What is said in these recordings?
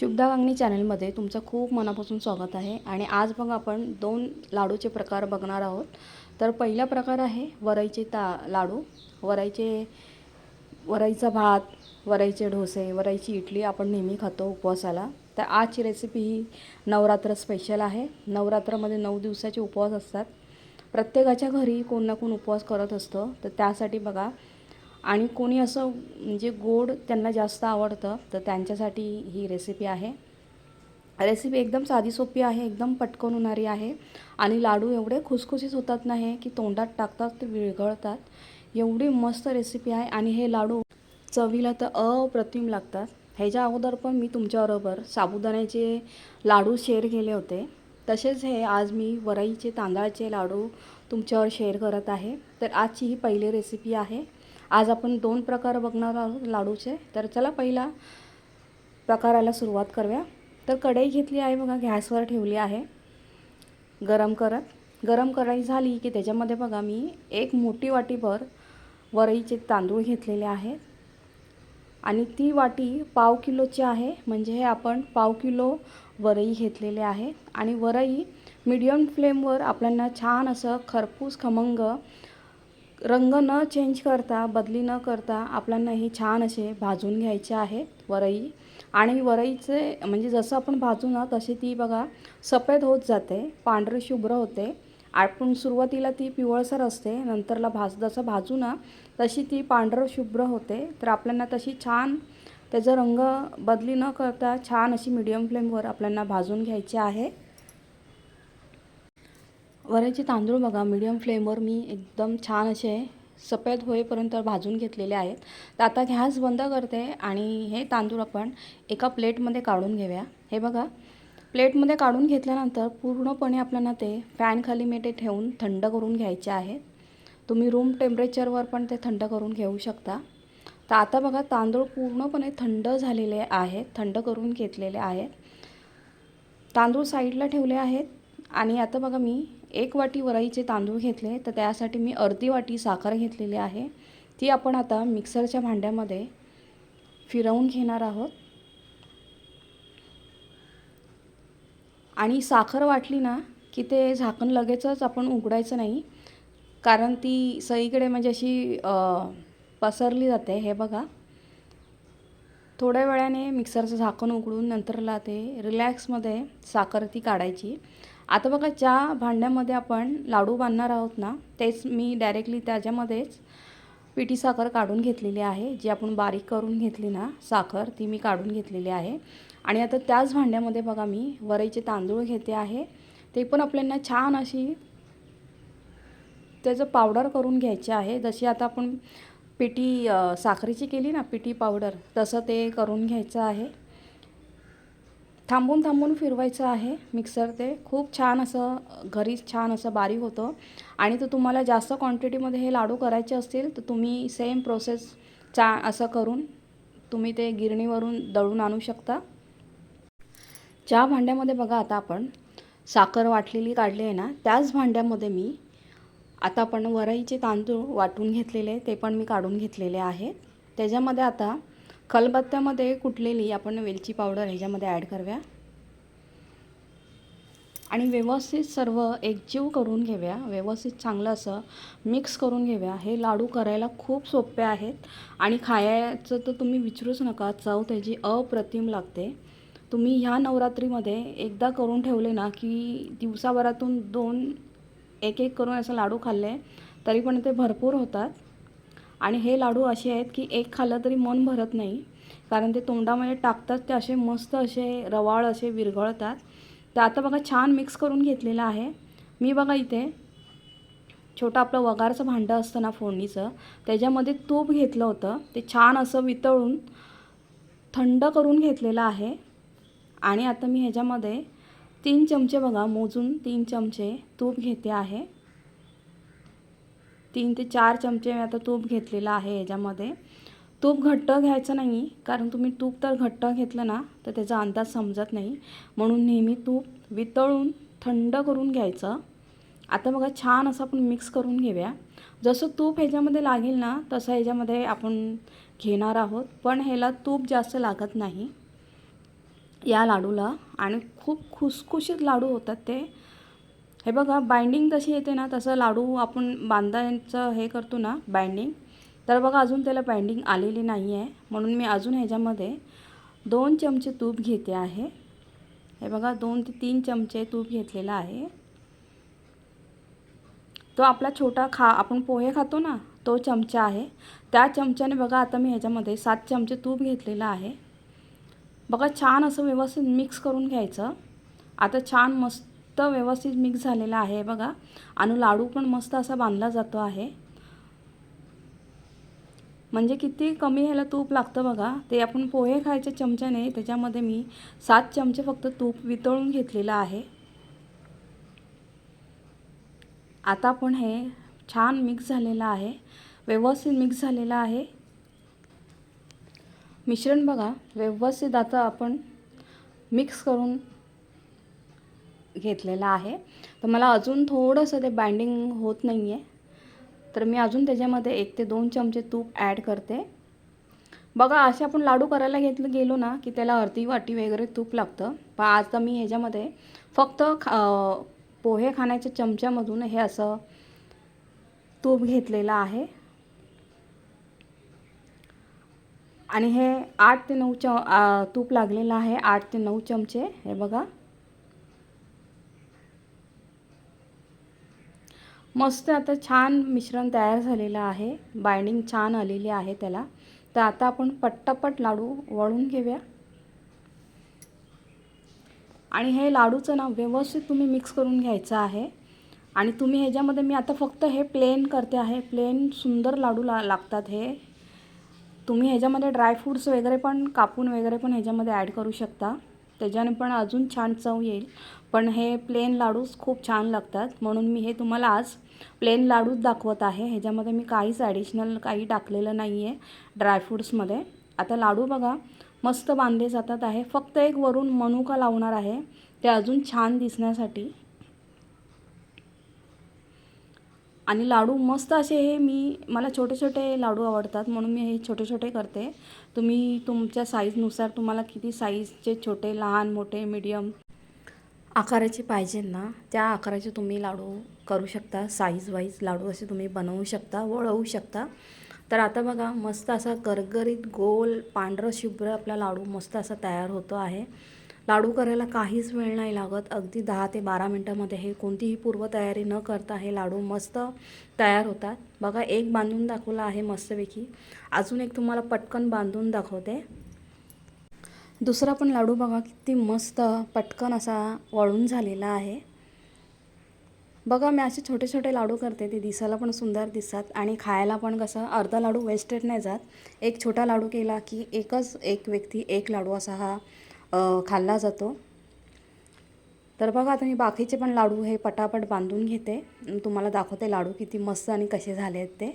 शुभदा वांगणी चॅनलमध्ये तुमचं खूप मनापासून स्वागत आहे. आणि आज मग आपण दोन लाडूचे प्रकार बघणार आहोत. तर पहिला प्रकार आहे वरईचे ता लाडू. वरईचे वरईचा भात वरईचे डोसे वरईची इडली आपण नेहमी खातो उपवासाला. तर आजची रेसिपी ही नवरात्र स्पेशल आहे. नवरात्रामध्ये नऊ दिवसाचे उपवास असतात. प्रत्येकाच्या घरी कोण ना कोण उपवास करत असतं. तर त्यासाठी बघा आणि कोणी असं म्हणजे गोड त्यांना जास्त आवडतं तर त्यांच्यासाठी ही रेसिपी आहे. रेसिपी एकदम साधी सोपी आहे एकदम पटकन होणारी आहे. आणि लाडू एवढे खुसखुशीत होतात ना हे की तोंडात टाकतात ते विरघळतात. एवढी मस्त रेसिपी आहे. आणि हे लाडू चवीला तर अप्रतिम लागतात. ह्याच्या अगोदर पण मी तुमच्याबरोबर साबुदाण्याचे लाडू शेअर केले होते. तसेच हे आज मी वरईचे तांदळाचे लाडू तुमच्यावर शेअर करत आहे. तर आजची ही पहिली रेसिपी आहे. आज आपण दोन प्रकार बघणार आहोत लाडूचे. तर चला पहिला प्रकाराला सुरुवात करूया. तर कढई घेतली आहे बघा गॅसवर ठेवली आहे. गरम करत. गरम कढई झाली की त्याच्यामध्ये बघा मी एक मोठी वाटीभर वरईचे तांदूळ घेतलेले आहेत. आणि ती वाटी पाव किलोची आहे. म्हणजे हे आपण पाव किलो वरई घेतलेले आहे आणि वरई मीडियम फ्लेमवर आपल्याला छान असं खरपूस खमंग रंग न चेंज करता बदली न करता आपल्याला हे छान असे भाजून घ्यायचे आहेत वरई. आणि वरईचे म्हणजे जसं आपण भाजू ना तशी ती बघा सफेद होत जाते पांढरी शुभ्र होते. आपण सुरुवातीला ती पिवळसर असते नंतरला भाज जसं भाजू ना तशी ती पांढरं शुभ्र होते. तर आपल्याला तशी छान त्याचा रंग बदली न करता छान अशी मीडियम फ्लेमवर आपल्याला भाजून घ्यायची आहे. वऱ्याचे तांदूळ बघा मीडियम फ्लेमवर मी एकदम छान असे सफेद होईपर्यंत भाजून घेतलेले आहेत. तर आता गॅस बंद करते आणि हे तांदूळ आपण एका प्लेटमध्ये काढून घेऊया. हे बघा प्लेटमध्ये काढून घेतल्यानंतर पूर्णपणे आपल्याला ते फॅनखाली मी ते ठेवून थंड करून घ्यायचे आहे तुम्ही रूम टेम्परेचरवर पण ते थंड करून घेऊ शकता. तर आता बघा तांदूळ पूर्णपणे थंड झालेले आहेत थंड करून घेतलेले आहेत. तांदूळ साईडला ठेवले आहेत. आणि आता बघा मी एक वाटी वराईचे तांदूळ घेतले तर त्यासाठी मी अर्धी वाटी साखर घेतलेली आहे. ती आपण आता मिक्सरच्या भांड्यामध्ये फिरवून घेणार आहोत. आणि साखर वाटली ना की ते झाकण लगेचच आपण उघडायचं नाही. कारण ती सगळीकडे म्हणजे अशी पसरली जाते हे बघा. थोड्या वेळाने मिक्सरचं झाकण उघडून नंतरला ते रिलॅक्समध्ये साखर ती काढायची. आता बघा ज्या भांड्यामध्ये आपण लाडू बांधणार आहोत ना तेच मी डायरेक्टली त्याच्यामध्येच पिठी साखर काढून घेतलेली आहे. जी आपण बारीक करून घेतली ना साखर ती मी काढून घेतलेली आहे. आणि आता त्याच भांड्यामध्ये बघा मी वरईचे तांदूळ घेते आहे. ते पण आपल्याला छान अशी त्याचं पावडर करून घ्यायचे आहे. जशी आता आपण पिठी साखरेची केली ना पिठी पावडर तसं ते करून घ्यायचं आहे. थांबून थांबून फिरवायचं आहे. मिक्सर ते. खूप छान असं घरीच छान असं बारीक होतं. आणि तर तुम्हाला जास्त क्वांटिटीमध्ये हे लाडू करायचे असतील तर तुम्ही सेम प्रोसेस चा असं करून तुम्ही ते गिरणीवरून दळून आणू शकता. ज्या भांड्यामध्ये बघा आता आपण साखर वाटलेली काढली आहे ना त्याच भांड्यामध्ये मी आता आपण वरईचे तांदूळ वाटून घेतलेले ते पण मी काढून घेतलेले आहेत त्याच्यामध्ये आता खलबत्त्यामध्ये कुठलेली आपण वेलची पावडर ह्याच्यामध्ये ॲड करूया. आणि व्यवस्थित सर्व एकजीव करून घेऊया. व्यवस्थित चांगलं असं मिक्स करून घेऊया. हे लाडू करायला खूप सोपे आहेत. आणि खायचं तर तुम्ही विचारूच नका. चव त्याची अप्रतिम लागते. तुम्ही ह्या नवरात्रीमध्ये एकदा करून ठेवले ना की दिवसाभरातून दोन एक एक करून असं लाडू खाल्ले तरी पण ते भरपूर होतात. आणि हे लाडू असे आहेत की एक खाल्लं तरी मन भरत नाही. कारण ते तोंडामध्ये टाकतात ते असे मस्त असे रवाळ असे विरघळतात. तर आता बघा छान मिक्स करून घेतलेलं आहे. मी बघा इथे छोटं आपलं वगारचं भांडं असतं ना फोडणीचं त्याच्यामध्ये तूप घेतलं होतं. ते छान असं वितळून थंड करून घेतलेलं आहे. आणि आता मी ह्याच्यामध्ये तीन चमचे बघा मोजून तीन चमचे तूप घेते आहे. तीन ते चार चमचे मी आता तूप घेतलेलं आहे याच्यामध्ये. तूप घट्ट घ्यायचं नाही कारण तुम्ही तूप तर घट्ट घेतलं ना तर त्याचा अंदाज समजत नाही. म्हणून नेहमी तूप वितळून थंड करून घ्यायचं. आता बघा छान असं आपण मिक्स करून घेऊया. जसं तूप ह्याच्यामध्ये लागेल ना तसं ह्याच्यामध्ये आपण घेणार आहोत. पण ह्याला तूप जास्त लागत नाही. या लाडूला. आणि खूप खुसखुशीत लाडू होतात ते. हे बघा बाइंडिंग तशी येते ना तसं लाडू आपण बांधायचं हे करतो ना बाइंडिंग तर बघा अजून त्याला बाइंडिंग आलेली नाही आहे म्हणून मी अजून ह्याच्यामध्ये दोन चमचे तूप घेते आहे. हे बघा दोन ते तीन चमचे तूप घेतलेलं आहे. तो आपला छोटा खा आपण पोहे खातो ना तो चमचा आहे. त्या चमच्याने बघा आता मी ह्याच्यामध्ये सात चमचे तूप घेतलेलं आहे. बघा छान असं व्यवस्थित मिक्स करून घ्यायचं. आता छान मस्त व्यवस्थित मिक्स झालेला आहे बघा. आणि लाडू पण मस्त असा बांधला जातो आहे. म्हणजे किती कमी ह्याला तूप लागतं बघा. ते आपण पोहे खायच्या चमच्याने त्याच्यामध्ये मी सात चमचे फक्त तूप वितळून घेतलेलं आहे. आता आपण हे छान मिक्स झालेलं आहे. व्यवस्थित मिक्स झालेलं आहे. मिश्रण बघा व्यवस्थित आता आपण मिक्स करून घेतलेला आहे. तर मला अजून थोडंसं ते बाइंडिंग होत नाही आहे तर मी अजून त्याच्यामध्ये एक ते दोन चमचे तूप ॲड करते. बघा असे आपण लाडू करायला घेतलं गेलो ना की त्याला अर्धी वाटी वगैरे तूप लागतं. पण आता मी ह्याच्यामध्ये फक्त खा पोहे खाण्याच्या चमच्यामधून हे असं तूप घेतलेलं आहे. आणि हे आठ ते नऊ च तूप लागलेलं आहे. आठ ते नऊ चमचे. हे बघा. मस्त आता छान मिश्रण तयार झालेलं आहे. बाइंडिंग छान आलेली आहे त्याला. तर आता आपण पट्टापट लाडू वळून घेऊया. आणि हे लाडूचं ना व्यवस्थित तुम्ही मिक्स करून घ्यायचं आहे. आणि तुम्ही ह्याच्यामध्ये मी आता फक्त हे प्लेन करते आहे. प्लेन सुंदर लाडू ला लागतात हे. तुम्ही ह्याच्यामध्ये ड्रायफ्रूट्स वगैरे पण कापून वगैरे पण ह्याच्यामध्ये ॲड करू शकता. त्याच्याने पण अजून छान चव येईल. पण हे प्लेन लाडूच खूप छान लागतात. म्हणून मी हे तुम्हाला आज प्लेन लाडूच दाखवत आहे. ह्याच्यामध्ये मी काहीच ॲडिशनल काही टाकलेलं नाही आहे ड्रायफ्रूट्समध्ये आता लाडू बघा मस्त बांधले जातात आहे. फक्त एक वरून मनुका लावणार आहे. ते अजून छान दिसण्यासाठी. आणि लाडू मस्त असे हे मी मला छोटे छोटे लाडू आवडतात म्हणून मी हे छोटे छोटे करते. तुम्ही तुमच्या साईजनुसार तुम्हाला किती साईजचे छोटे लहान मोठे मीडियम आकाराचे पाहिजे ना त्या आकाराचे तुम्ही लाडू करू शकता. साईज वाईज लाडू असे तुम्ही बनवू शकता वळवू शकता. तर आता बघा मस्त असा गरगरीत गोल पांढरं शुभ्र आपला लाडू मस्त असा तयार होतो आहे. लाडू करायला काहीच वेळ नाही लागत. अगदी दहा ते बारा मिनटामध्ये हे कोणतीही पूर्वतयारी न करता हे लाडू मस्त तयार होतात. बघा एक बांधून दाखवला आहे मस्तपैकी. अजून एक तुम्हाला पटकन बांधून दाखवते. दुसरा पण लाडू बघा किती मस्त पटकन असा वळून झालेला आहे. बघा मी असे छोटे छोटे लाडू करते ते दिसायला पण सुंदर दिसतात आणि खायला पण कसं अर्धा लाडू वेस्टेड नाही जात. एक छोटा लाडू केला की एकच एक व्यक्ती एक लाडू असा हा खाल्ला जातो. तर बघा आता मी बाकीचे पण लाडू हे पटापट बांधून घेते. तुम्हाला दाखवते लाडू किती मस्त आणि कसे झाले आहेत ते.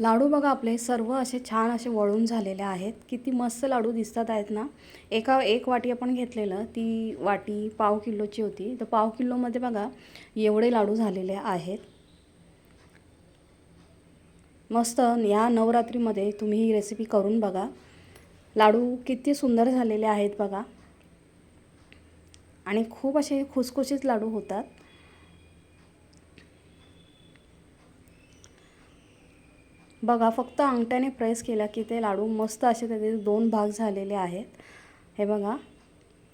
लाडू बघा आपले सर्व असे छान असे वळून झालेले आहेत. किती मस्त लाडू दिसतात आहेत ना. एका एक वाटी आपण घेतलेलं ती वाटी पाव किलोची होती. तर पाव किलोमध्ये बघा एवढे लाडू झालेले आहेत. मस्त या नवरात्रीमध्ये तुम्ही ही रेसिपी करून बघा. लाडू किती सुंदर झालेले आहेत बघा. आणि खूप असे खुसखुशीत लाडू होतात. बघा फक्त अंगठ्याने प्रेस केला की ते लाडू मस्त असे त्याचे दोन भाग झालेले आहेत. हे बघा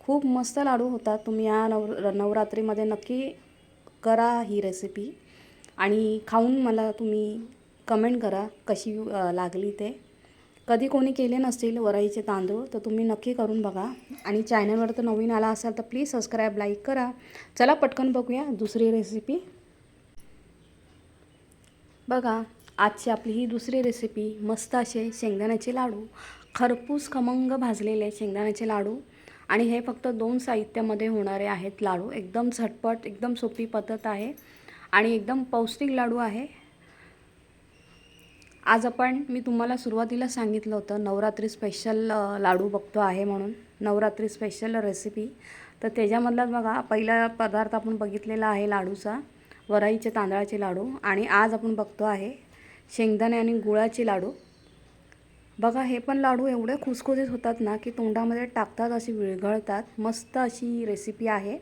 खूप मस्त लाडू होतात. तुम्ही या नव नवरात्रीमध्ये नक्की करा ही रेसिपी आणि खाऊन मला तुम्ही कमेंट करा कशी लागली ते. कधी कोणी केले नसतील वराईचे तांदूळ तर तुम्ही नक्की करून बघा. आणि चॅनलवर तर नवीन आला असाल तर प्लीज सबस्क्राईब लाईक करा. चला पटकन बघूया दुसरी रेसिपी बघा आजची आपली ही दुसरी रेसिपी मस्त असे शेंगदाण्याचे लाडू. खरपूस खमंग भाजलेले शेंगदाण्याचे लाडू. आणि हे फक्त दोन साहित्यामध्ये होणारे आहेत लाडू. एकदम झटपट एकदम सोपी पद्धत आहे. आणि एकदम पौष्टिक लाडू आहे. आज आपण मी तुम्हाला सुरुवातीला सांगितलं होतं नवरात्री स्पेशल लाडू बघतो आहे म्हणून. नवरात्री स्पेशल रेसिपी तर त्याच्यामधलाच बघा पहिला पदार्थ आपण बघितलेला आहे लाडूचा वराईचे तांदळाचे लाडू. आणि आज आपण बघतो आहे शेंगदाणे आणि गुळाचे लाडू. बघा हे पण लाडू एवढे खुसखुसीत होतात ना की तोंडामध्ये टाकतात अशी विरघळतात. मस्त अशी रेसिपी आहे.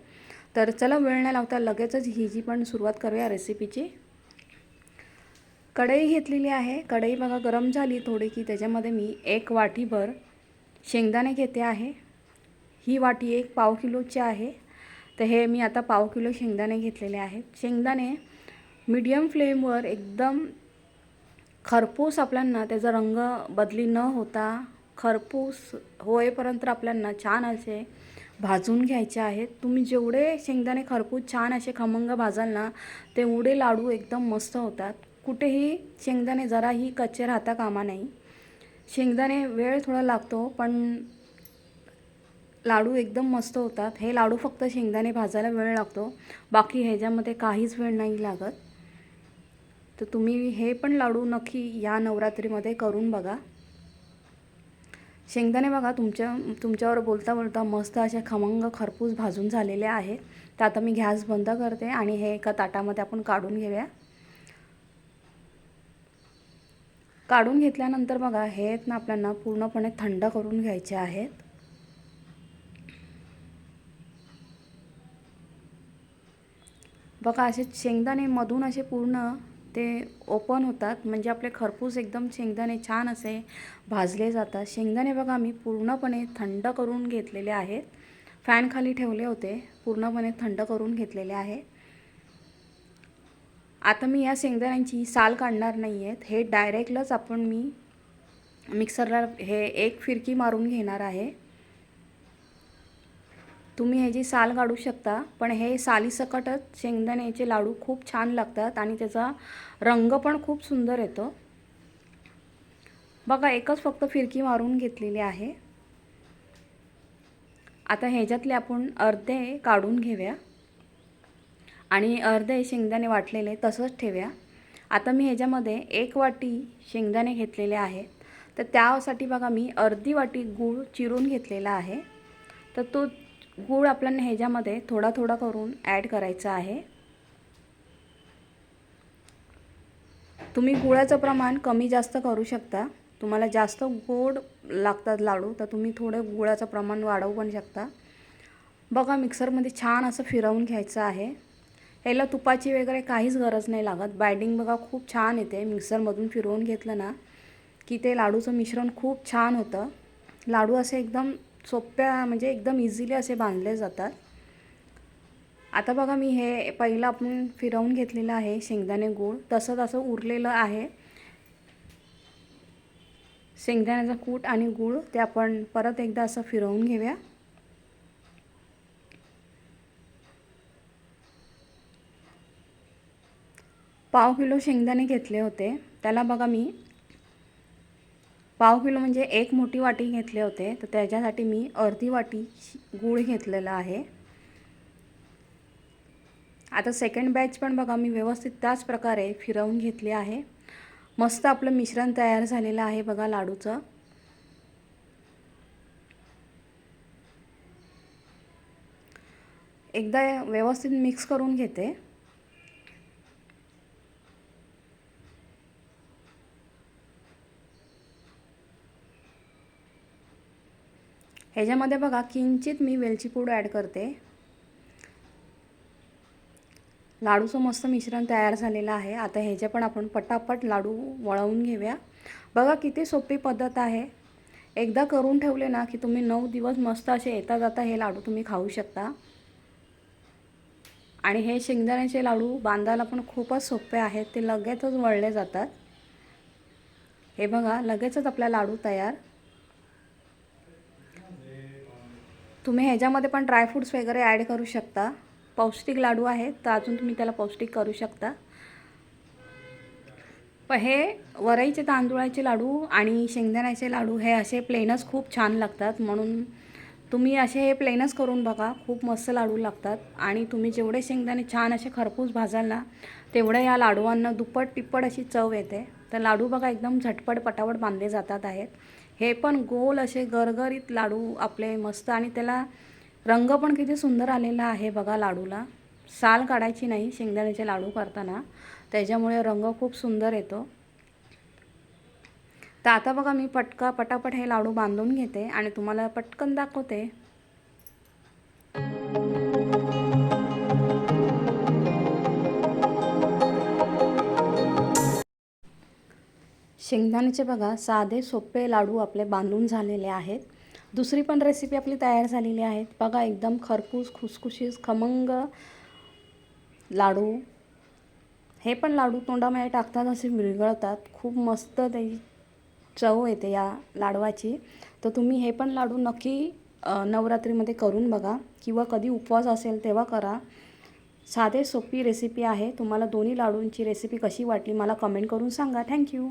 तर चला वेळ नाही लावता लगेचच ही जी पण सुरुवात करूया रेसिपीची कढई घेतलेली आहे. कढई बघा गरम झाली थोडी की त्याच्यामध्ये मी एक वाटीभर शेंगदाणे घेते आहे. ही वाटी एक पाव किलोची आहे. तर हे मी आता पाव किलो शेंगदाणे घेतलेले आहेत. शेंगदाणे मीडियम फ्लेमवर एकदम खरपूस आपल्यांना त्याचा रंग बदली न होता खरपूस होईपर्यंत आपल्यांना छान असे भाजून घ्यायचे आहेत. तुम्ही जेवढे शेंगदाणे खरपूस छान असे खमंग भाजाल ना तेवढे लाडू एकदम मस्त होतात. कुठेही शेंगदाणे जराही कच्चे राहता कामा नाही. शेंगदाणे वेळ थोडा लागतो पण लाडू एकदम मस्त होतात. हे लाडू फक्त शेंगदाणे भाजायला वेळ लागतो. बाकी ह्याच्यामध्ये काहीच वेळ नाही लागत. तर तुम्ही हे पण लाडू नक्की या नवरात्रीमध्ये करून बघा. शेंगदाणे बघा तुमच्या तुमच्यावर बोलता बोलता मस्त असे खमंग खरपूस भाजून झालेले आहेत. तर आता मी गॅस बंद करते आणि हे एका ताटामध्ये आपण काढून घेऊया. काढून घेतल्यानंतर बघा हे आहेत ना आपल्याला पूर्णपणे थंड करून घ्यायचे आहेत. बघा असे शेंगदाणे मधून असे पूर्ण ते ओपन होतात. म्हणजे आपले खरपूस एकदम शेंगदाणे छान असे भाजले जातात. शेंगदाणे बघा मी पूर्णपणे थंड करून घेतलेले आहेत. फॅनखाली ठेवले होते. पूर्णपणे थंड करून घेतलेले आहे आता मी या शेंगदाण्यांची साल काढणार नाही आहेत हे डायरेक्टलच आपण मी मिक्सरला हे एक फिरकी मारून घेणार आहे. तुम्ही ह्याची साल काढू शकता पण हे सालीसकटच शेंगदाण्याचे लाडू खूप छान लागतात आणि त्याचा रंग पण खूप सुंदर येतो. बघा एकच फक्त फिरकी मारून घेतलेली आहे. आता ह्याच्यातले आपण अर्धे काढून घेऊया. आणि अर्धे शेंगदाणे वाटलेले तसंच ठेव्या. आता मी ह्याच्यामध्ये एक वाटी शेंगदाणे घेतलेले आहेत. तर त्यासाठी बघा मी अर्धी वाटी गूळ चिरून घेतलेला आहे. तर तो गूळ आपल्याला ह्याच्यामध्ये थोडा थोडा करून ॲड करायचा आहे. तुम्ही गुळाचं प्रमाण कमी जास्त करू शकता. तुम्हाला जास्त गोड लागतात लाडू तर तुम्ही थोडं गुळाचं प्रमाण वाढवू पण शकता. बघा मिक्सरमध्ये छान असं फिरवून घ्यायचं आहे. ह्याला तुपाची वगैरे काहीच गरज नाही लागत. बायडिंग बघा खूप छान येते. मिक्सरमधून फिरवून घेतलं ना की ते लाडूचं मिश्रण खूप छान होतं. लाडू असे एकदम सोप्या म्हणजे एकदम इझिली असे बांधले जातात. आता बघा मी हे पहिलं आपण फिरवून घेतलेलं आहे शेंगदाणे गूळ. तसंच असं उरलेलं आहे. शेंगदाण्याचा कूट आणि गूळ ते आपण परत एकदा असं फिरवून घेऊया. पाव किलो शेंगदाणे घेतले होते. त्याला बघा मी. पाव किलो म्हणजे एक मोठी वाटी घेतले होते. तर त्याच्यासाठी मी अर्धी वाटी गूळ घेतलेला आहे. आता सेकंड बॅच पण बघा मी व्यवस्थित त्याच प्रकारे फिरवून घेतली आहे. मस्त आपलं मिश्रण तयार झालेलं आहे बघा लाडूचं. एकदा व्यवस्थित मिक्स करून घेते. ह्याच्यामध्ये बघा किंचित मी वेलची पूड ॲड करते. लाडूचं मस्त मिश्रण तयार झालेलं आहे. आता ह्याचे पण आपण पटापट लाडू वळवून घेऊया. बघा किती सोपी पद्धत आहे. एकदा करून ठेवले ना की तुम्ही नऊ दिवस मस्त असे येता जाता हे लाडू तुम्ही खाऊ शकता. आणि हे शेंगदाण्याचे लाडू बांधायला पण खूपच सोपे आहेत. ते लगेचच वळले जातात. हे बघा लगेचच आपला लाडू तयार. तुम्ही ह्याच्यामध्ये पण ड्रायफ्रूट्स वगैरे ॲड करू शकता. पौष्टिक लाडू आहेत तर अजून तुम्ही त्याला पौष्टिक करू शकता. प हे वरईचे तांदूळाचे लाडू आणि शेंगदाण्याचे लाडू हे असे प्लेनच खूप छान लागतात. म्हणून तुम्ही असे हे प्लेनच करून बघा खूप मस्त लाडू लागतात. आणि तुम्ही जेवढे शेंगदाणे छान असे खरपूस भाजाल ना तेवढ्या या लाडूंना दुप्पट तिप्पट अशी चव येते. तर लाडू बघा एकदम झटपट पटापट बांधले जातात आहेत. हे पण गोल असे गरगरीत लाडू आपले मस्त आणि त्याला रंग पण किती सुंदर आलेला आहे बघा लाडूला. साल काढायची नाही शेंगदाण्याचे लाडू करताना. त्याच्यामुळे रंग खूप सुंदर येतो. तर आता बघा मी पटका पटापट हे लाडू बांधून घेते आणि तुम्हाला पटकन दाखवते. शेंगदाण्याचे बघा साधे सोपे लाडू आपले बांधून झालेले आहेत. दुसरी पण रेसिपी आपली तयार झालेली आहे. बघा एकदम खरपूस खुसखुशीस खमंग लाडू. हे पण लाडू तोंडामध्ये टाकतात असे विरघळतात. खूप मस्त त्याची चव येते या लाडवाची. तर तुम्ही हे पण लाडू नक्की नवरात्रीमध्ये करून बघा. किंवा कधी उपवास असेल तेव्हा करा. साधे सोपी रेसिपी आहे. तुम्हाला दोन्ही लाडूंची रेसिपी कशी वाटली मला कमेंट करून सांगा. थँक्यू